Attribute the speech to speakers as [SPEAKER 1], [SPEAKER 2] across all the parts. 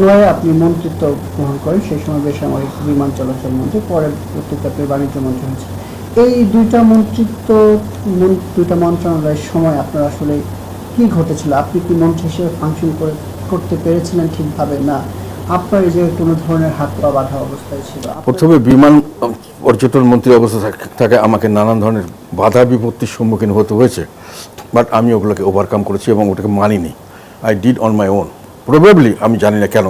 [SPEAKER 1] নয় আপনি মন্ত্রিত্ব গ্রহণ করেন, সেই সময় বেসামরিক বিমান চলাচল মন্ত্রী পরবর্তীতে আপনি বাণিজ্য মন্ত্রী হয়েছেন এই দুইটা মন্ত্রিত্ব, মন- দুইটা মন্ত্রণালয়ের সময় আপনার আসলে কি ঘটেছিল? আপনি কি মন্ত্রী হিসেবে ফাংশন করে করতে পেরেছিলেন ঠিকভাবে? না, আপনার এই যে কোনো ধরনের হাত পা বাঁধা অবস্থায় ছিল
[SPEAKER 2] প্রথমে বিমান পর্যটন মন্ত্রী অবস্থা থাকে আমাকে নানান ধরনের বাধা বিপত্তির সম্মুখীন হতে হয়েছে বাট আমি ওগুলোকে ওভারকাম করেছি এবং ওটাকে মানিনি। I did on my own probably আমি জানি না কেন,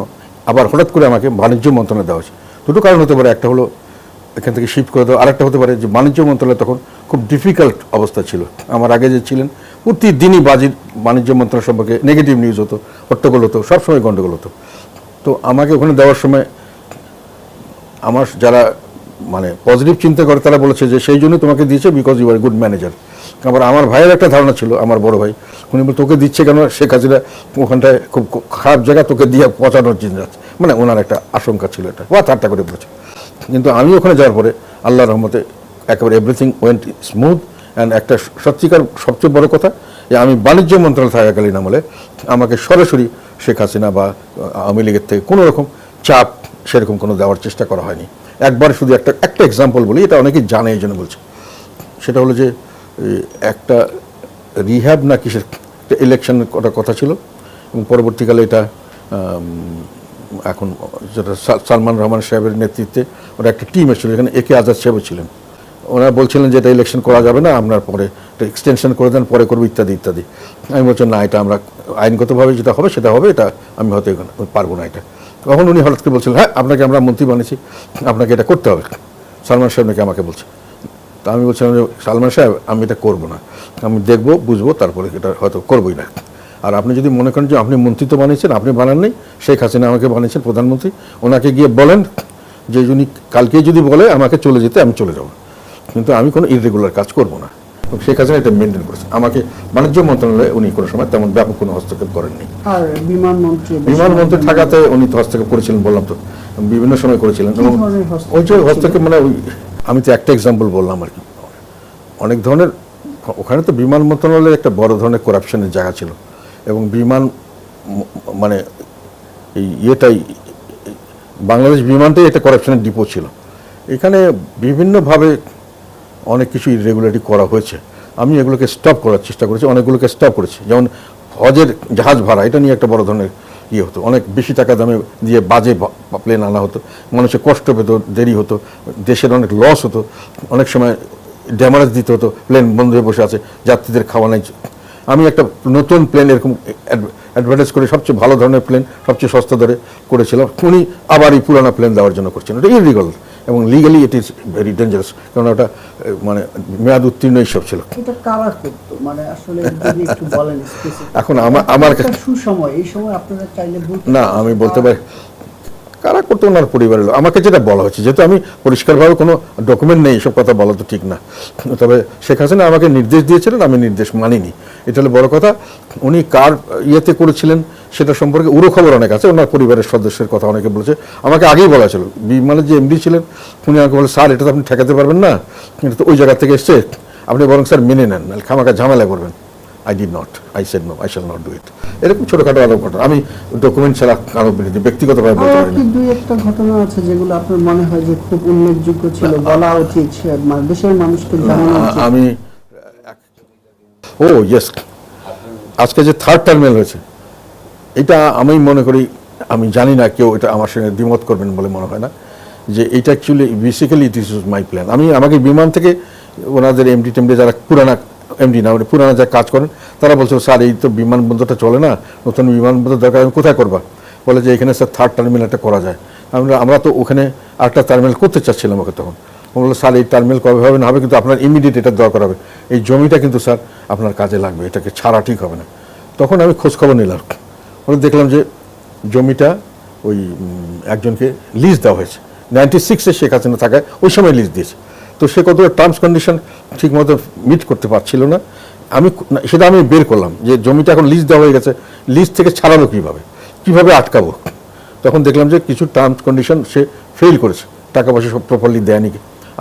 [SPEAKER 2] আবার হঠাৎ করে আমাকে বাণিজ্য মন্ত্রণালয় দেওয়া হয়েছে। দুটো কারণ হতে পারে, একটা হলো এখান থেকে শিফট করে দেওয়া, আরেকটা হতে পারে যে বাণিজ্য মন্ত্রণালয় তখন খুব ডিফিকাল্ট অবস্থা ছিল। আমার আগে যে ছিলেন, প্রতিদিনই বাজির বাণিজ্য মন্ত্রণালয় সম্পর্কে নেগেটিভ নিউজ হতো, হট্টগোল হতো, সবসময় গণ্ডগোল হতো। তো আমাকে ওখানে দেওয়ার সময় আমার যারা মানে পজিটিভ চিন্তা করে, তারা বলেছে যে সেই জন্য তোমাকে দিয়েছে because you are good manager আবার আমার ভাইয়ের একটা ধারণা ছিল, আমার বড় ভাই। উনি বলে তোকে দিচ্ছে কেন শেখ হাসিনা? ওখানটায় খুব খারাপ জায়গা তোকে দিয়ে পচানোর চিন্তা মানে ওনার একটা আশঙ্কা ছিল এটা। বা ঠাট্টা করে বলেছে। কিন্তু আমি ওখানে যাওয়ার পরে আল্লাহ রহমতে একেবারে এভরিথিং ওয়েন্ট স্মুথ অ্যান্ড একটা সত্যিকার সবচেয়ে বড় কথা, যে আমি বাণিজ্য মন্ত্রণালয় থাকাকালীন আমলে আমাকে সরাসরি শেখ হাসিনা বা আওয়ামী লীগের থেকে কোনো রকম চাপ সেরকম কোনো দেওয়ার চেষ্টা করা হয়নি। একবার শুধু একটা একটা এক্সাম্পল বলি, এটা অনেকেই জানে এই জন্য বলছে। সেটা হলো যে একটা রিহ্যাব না কিসের ইলেকশনের কথা কথা ছিল, এবং পরবর্তীকালে এটা এখন যেটা সালমান রহমান সাহেবের নেতৃত্বে ওরা একটা টিম এসেছিল, এখানে একে আজাদ সাহেবও ছিলেন। ওনারা বলছিলেন যে এটা ইলেকশন করা যাবে না আপনার পরে এটা এক্সটেনশন করে দেন, পরে করব ইত্যাদি ইত্যাদি। আমি বলছি, না, এটা আমরা আইনগতভাবে যেটা হবে, সেটা হবে, এটা আমি হয়তো পারব না এটা। তখন উনি হঠাৎ করে বলছিলেন হ্যাঁ আপনাকে আমরা মন্ত্রী বানিয়েছি, আপনাকে এটা করতে হবে। সালমান সাহেব নাকি আমাকে বলছে। তা আমি বলছিলাম যে সালমান সাহেব আমি এটা করব না। আমি দেখব বুঝব তারপরে এটা হয়তো করবোই না। আর আপনি যদি মনে করেন যে আপনি মন্ত্রিত্ব বানিয়েছেন আপনি বানান নেই শেখ হাসিনা আমাকে বানিয়েছেন প্রধানমন্ত্রী ওনাকে গিয়ে বলেন যে উনি কালকে যদি বলে আমাকে চলে যেতে আমি চলে যাব। কিন্তু আমি কোনো ইরেগুলার কাজ করব না। শেখ হাসিনা এটা মেনটেন করেছে। আমাকে বাণিজ্য মন্ত্রণালয়ে উনি কোনো সময় তেমন ব্যাপক কোনো হস্তক্ষেপ করেননি।
[SPEAKER 1] আর বিমান মন্ত্রী
[SPEAKER 2] বিমানবন্দর থাকাতে উনি তো হস্তক্ষেপ করেছিলেন বললাম তো। বিভিন্ন সময় করেছিলেন। এবং ওই যে হস্তক্ষেপ মানে ওই আমি তো একটা এক্সাম্পল বললাম আর কি। অনেক ধরনের, ওখানে তো বিমান মন্ত্রণালয়ের একটা বড় ধরনের করাপশনের জায়গা ছিল এবং বিমান মানে এই ইয়েটাই, বাংলাদেশ বিমানটাই একটা করাপশনের ডিপো ছিল। এখানে বিভিন্নভাবে অনেক কিছু ইরেগুলারিটি করা হয়েছে। আমি এগুলোকে স্টপ করার চেষ্টা করেছি, অনেকগুলোকে স্টপ করেছি। যেমন হজের জাহাজ ভাড়া, এটা নিয়ে একটা বড় ধরনের ইয়ে হতো, অনেক বেশি টাকা দামে দিয়ে বাজে প্লেন আনা হতো। মানুষের কষ্ট পেত, দেরি হতো, দেশের অনেক লস হতো। অনেক সময় ড্যামারেজ দিতে হতো প্লেন বন্ধ হয়ে বসে আছে, যাত্রীদের খাওয়া নাই। আমি একটা নতুন প্লেন এরকম অ্যাডভার্টাইজ করে সবচেয়ে ভালো ধরনের প্লেন সবচেয়ে সস্তা দরে করেছিলাম। উনি আবার এই পুরানো প্লেন দেওয়ার জন্য করছেন এটা ইলিগাল এবং legally it is very dangerous কারণ ওটা মানে মেয়াদ উত্তীর্ণ এইসব ছিল।
[SPEAKER 1] মানে।
[SPEAKER 2] এখন আমার আমার
[SPEAKER 1] সুসময় এই সময় আপনারা চাইলে
[SPEAKER 2] না আমি বলতে পারি কারা করতো ওনার পরিবারের লোক? আমাকে যেটা বলা হচ্ছে যেহেতু আমি পরিষ্কারভাবে কোনো ডকুমেন্ট নেই, এসব কথা বলা তো ঠিক না। তবে শেখ হাসিনা আমাকে নির্দেশ দিয়েছিলেন, আমি নির্দেশ মানিনি। এটা হলো বড় কথা। উনি কার ইয়েতে করেছিলেন সেটা সম্পর্কে উড়ো খবর অনেক আছে, ওনার পরিবারের সদস্যের কথা অনেকে বলেছে। আমাকে আগেই বলা ছিল বিমানের যে এমডি ছিলেন, উনি আমাকে বলে স্যার, এটা তো আপনি ঠেকাতে পারবেন না। এটা তো ওই জায়গা থেকে এসছে। আপনি বরং স্যার মেনে নেন খামাকা ঝামেলা করবেন I did not I said no I shall not do it এরকম ছোটোখাটো আরও ঘটনা। আমি ডকুমেন্ট ছাড়া কারও বিরুদ্ধে ব্যক্তিগতভাবে বলতে পারি না।
[SPEAKER 1] দুই একটা ঘটনা আছে যেগুলো আপনার মনে হয় যে খুব উল্লেখযোগ্য ছিল বলা উচিত দেশের মানুষকে জানানো
[SPEAKER 2] আমি ও ইয়েস আজকে যে থার্ড টার্মিনাল হয়েছে এটা আমি মনে করি আমি জানি না কেউ এটা আমার সঙ্গে দ্বিমত করবেন বলে মনে হয় না যে এটা actually basically it is my plan আমি আমাকে বিমান থেকে ওনাদের এমডি টেমডি যারা পুরানা এমডি না মানে পুরানা যারা কাজ করেন, তারা বলছিল, স্যার, এই তো বিমানবন্দরটা চলে না, নতুন বিমানবন্দর দরকার আমি কোথায় করবা? বলে যে, এখানে স্যার থার্ড টার্মিনালটা করা যায়। আমরা আমরা তো ওখানে আরেকটা টার্মিনাল করতে চাচ্ছিলাম ওকে তখন। বলল, স্যার, এই টার্মিনাল কবে হবে না হবে কিন্তু আপনার ইমিডিয়েট এটা দরকার হবে। এই জমিটা কিন্তু, স্যার, আপনার কাজে লাগবে, এটাকে ছাড়া ঠিক হবে না। তখন আমি খোঁজখবর নিলাম। ওরা দেখলাম যে, জমিটা ওই একজনকে লিজ দেওয়া হয়েছে। নাইনটি সিক্সে শেখ হাসিনা থাকায় ওই সময় লিজ দিয়েছে। তো সে কত টার্মস কন্ডিশন ঠিকমতো মিট করতে পারছিল না। আমি সেটা আমি বের করলাম যে জমিটা এখন লিজ দেওয়া হয়ে গেছে লিজ থেকে ছাড়ানো কীভাবে? কীভাবে আটকাবো? তখন দেখলাম যে কিছু টার্মস কন্ডিশন সে ফেল করেছে টাকা পয়সা সব প্রপারলি দেয়নি।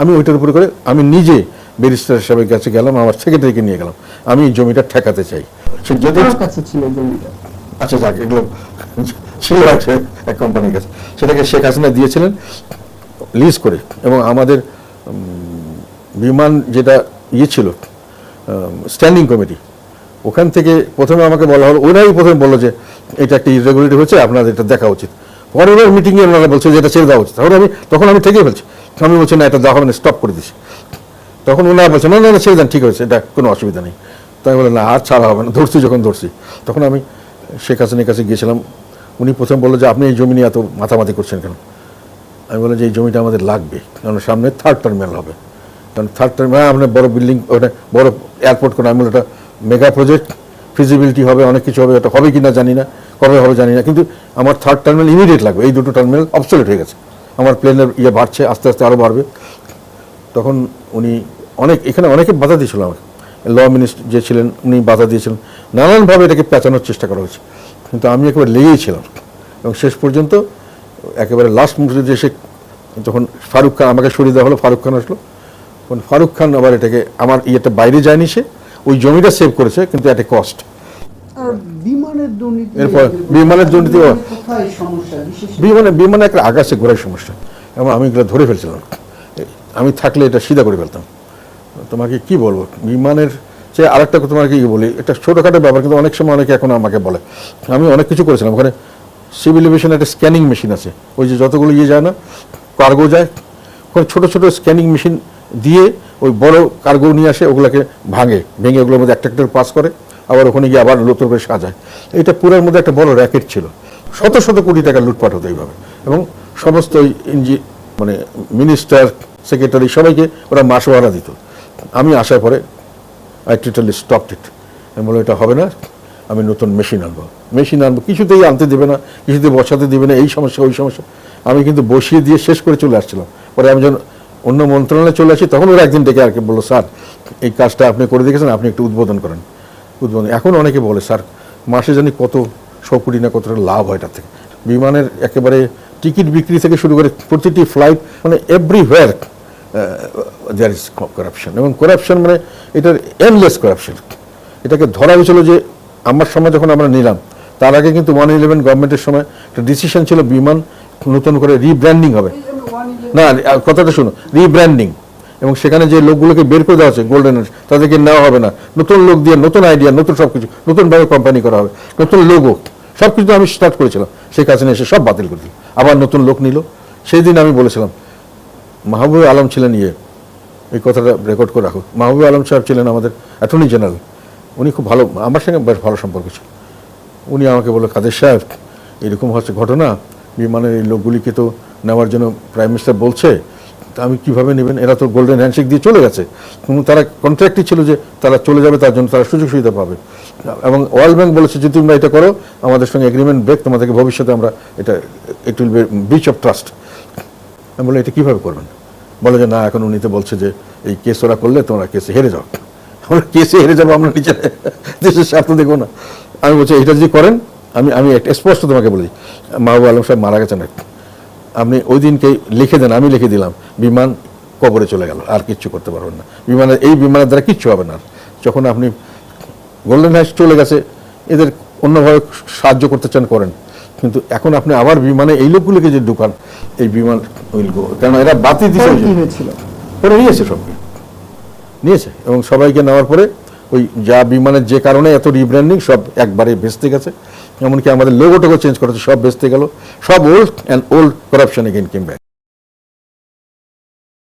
[SPEAKER 2] আমি ওইটার উপরে করে আমি নিজে ব্যারিস্টার হিসাবে কাছে গেলাম আমার সেক্রেটারিকে নিয়ে গেলাম। আমি জমিটা ঠেকাতে চাই। যদি
[SPEAKER 1] ছিল জমিটা?
[SPEAKER 2] আচ্ছা যাক এগুলো ছিল আছে এক কোম্পানির কাছে। সেটাকে শেখ হাসিনা দিয়েছিলেন লিজ করে। এবং আমাদের বিমান যেটা ইয়ে ছিল স্ট্যান্ডিং কমিটি ওখান থেকে প্রথমে আমাকে বলা হলো, ওরাই প্রথমে বলল যে এটা একটা ইরেগুলারিটি হয়েছে, আপনাদের এটা দেখা উচিত। পরে বার মিটিংয়ে ওনারা বলছে যে এটা ছেড়ে দেওয়া উচিত। তাহলে আমি, তখন আমি থেকে ফেলছি। আমি বলছি, না, এটা দেওয়া হবে না স্টপ করে দিছি। তখন ওনারা বলছে, না না না, ছেড়ে দেন, ঠিক হয়েছে এটা কোনো অসুবিধা নেই। তাই বলে না, আর ছাড়া হবে না, ধরছি যখন ধরছি। তখন আমি শেখ হাসিনের কাছে গিয়েছিলাম। উনি প্রথম বলল যে, আপনি এই জমি নিয়ে এত মাথামাতি করছেন কেন? আমি বললাম যে, এই জমিটা আমাদের লাগবে কারণ সামনে থার্ড টার্মিনাল হবে। কারণ থার্ড টার্মিনাল আপনার বড় বিল্ডিং ওটা বড় এয়ারপোর্ট করে আমি ওটা মেগা প্রজেক্ট ফিজিবিলিটি হবে, অনেক কিছু হবে ওটা হবে কি না জানি না, কবে হবে জানি না, কিন্তু আমার থার্ড টার্মিনাল ইমিডিয়েট লাগবে, এই দুটো টার্মিনাল অবসলেট হয়ে গেছে। আমার প্লেনের ইয়ে বাড়ছে, আস্তে আস্তে আরও বাড়বে। তখন উনি অনেক, এখানে অনেকে বাধা দিয়েছিল আমাকে। ল মিনিস্টার যে ছিলেন, উনি বাধা দিয়েছিলেন। নানানভাবে এটাকে পেঁচানোর চেষ্টা করা হয়েছে। কিন্তু আমি একেবারে লেগেই ছিলাম। এবং শেষ পর্যন্ত একেবারে লাস্ট মুহূর্তে এসে যখন ফারুক খান আমাকে সরিয়ে দেওয়া হলো ফারুক খান আসলো তখন ফারুক খান আবার এটাকে আমার ইয়েটা বাইরে যায়নি সে ওই জমিটা সেভ করেছে কিন্তু একটা কস্ট
[SPEAKER 1] বিমানের দুর্নীতি
[SPEAKER 2] এরপর বিমানের দুর্নীতি- বিমানে বিমানে একটা আকাশে ঘোরার সমস্যা। এবং আমি এগুলো ধরে ফেলছিলাম। আমি থাকলে এটা সিধা করে ফেলতাম। তোমাকে কি বলব? বিমানের যে আরেকটা তোমাকে কি বলি? একটা ছোটোখাটো ব্যাপার কিন্তু অনেক সময় অনেকে এখন আমাকে বলে। আমি অনেক কিছু করেছিলাম। ওখানে সিভিল এভিয়েশন একটা স্ক্যানিং মেশিন আছে। ওই যে যতগুলো ইয়ে যায় না কার্গো যায়। ওখানে ছোটো ছোটো স্ক্যানিং মেশিন দিয়ে ওই বড় কার্গো নিয়ে আসে, ওগুলোকে ভাঙে। ভেঙে ওগুলোর মধ্যে একটা একটা পাস করে, আবার ওখানে গিয়ে আবার নতুন করে সাজায়। এটা পুরের মধ্যে একটা বড় র্যাকেট ছিল। শত শত কোটি টাকা লুটপাট হতো এইভাবে। এবং সমস্ত ইঞ্জি মানে মিনিস্টার সেক্রেটারি সবাইকে ওরা মাসোয়ারা দিত। আমি আসার পরে আই টোটালি স্টপ ইট আমি বললাম, এটা হবে না। আমি নতুন মেশিন আনব। মেশিন আনব, কিছুতেই আনতে দেবে না কিছুতেই বসাতে দেবে না, এই সমস্যা, ওই সমস্যা। আমি কিন্তু বসিয়ে দিয়ে শেষ করে চলে আসছিলাম। পরে আমি যখন অন্য মন্ত্রণালয়ে চলে আসি, তখন ওরা একদিন ডেকে আর কি বলল, স্যার, এই কাজটা আপনি করে দেখেছেন, আপনি একটু উদ্বোধন করেন। উদ্বোধন এখন অনেকে বলে, স্যার, মাসে জানি কত, শ না কতটা লাভ হয় এটা থেকে। বিমানের একেবারে টিকিট বিক্রি থেকে শুরু করে প্রতিটি ফ্লাইট মানে এভরিওয়্যার দেয়ার ইজ করাপশন এবং করাপশন মানে এটার এনলেস করাপশন এটাকে ধরা হয়েছিল যে, আমার সময় যখন আমরা নিলাম, তার আগে কিন্তু ওয়ান ইলেভেন গভর্নমেন্টের সময় একটা ডিসিশন ছিল বিমান নতুন করে রিব্র্যান্ডিং হবে। না কথাটা শুনো রিব্র্যান্ডিং এবং সেখানে যে লোকগুলোকে বের করে দেওয়া হচ্ছে গোল্ডেন তাদেরকে নেওয়া হবে না। নতুন লোক দিয়ে, নতুন আইডিয়া নতুন সব কিছু নতুনভাবে কোম্পানি করা হবে, নতুন লোগো সব কিছু আমি স্টার্ট করেছিলাম। সেই কাছে এসে সব বাতিল করে দিল। আবার নতুন লোক নিল। সেই দিন আমি বলেছিলাম, মাহবুব আলম ছিলেন ইয়ে এই কথাটা রেকর্ড করে রাখো। মাহবুব আলম সাহেব ছিলেন আমাদের অ্যাটর্নি জেনারেল উনি খুব ভালো, আমার সঙ্গে বেশ ভালো সম্পর্ক ছিল। উনি আমাকে বলল, কাদের সাহেব, এরকম হচ্ছে ঘটনা? বিমানের এই লোকগুলিকে তো নেওয়ার জন্য প্রাইম মিনিস্টার বলছে আমি কীভাবে নেবেন? এরা তো গোল্ডেন হ্যান্ডশেক দিয়ে চলে গেছে। এবং তারা কন্ট্রাক্টই ছিল যে তারা চলে যাবে, তার জন্য তারা সুযোগ সুবিধা পাবে। এবং ওয়ার্ল্ড ব্যাংক বলেছে যদি তোমরা এটা করো, আমাদের সঙ্গে এগ্রিমেন্ট ব্রেক তোমাদেরকে ভবিষ্যতে আমরা এটা it will be breach of trust আমি বললাম, এটা কীভাবে করবেন? বলে যে, না, এখন উনি তো বলছে যে, এই কেস ওরা করলে তোমরা কেসে হেরে যাও। আমরা কেসে হেরে যাব, আমরা নিজে দেশের স্বার্থ দেখব না। আমি বলছি এটা যদি করেন, আমি আমি একটা স্পষ্ট তোমাকে বলি মাহবুব আলম সাহেব মারা গেছেন আপনি ওই দিনকে লিখে দেন আমি লিখে দিলাম বিমান কবরে চলে গেল আর কিচ্ছু করতে পারবেন না। বিমানের এই বিমানের দ্বারা কিচ্ছু হবে না। যখন আপনি গোল্ডেন হাইস চলে গেছে এদের অন্যভাবে সাহায্য করতে চান করেন। কিন্তু এখন আপনি আবার বিমানে এই লোকগুলোকে যে ঢুকান এই বিমান উইল গো কারণ এরা
[SPEAKER 1] কি হয়েছিল।
[SPEAKER 2] পরে নিয়েছে সব নিয়েছে। এবং সবাইকে নেওয়ার পরে ওই যা বিমানের যে কারণে এত রিব্র্যান্ডিং সব একবারে ভেস্তে গেছে। এমনকি আমাদের লোগোটাকে চেঞ্জ করেছে, সব বেসতে গেল, সব old and old corruption again come back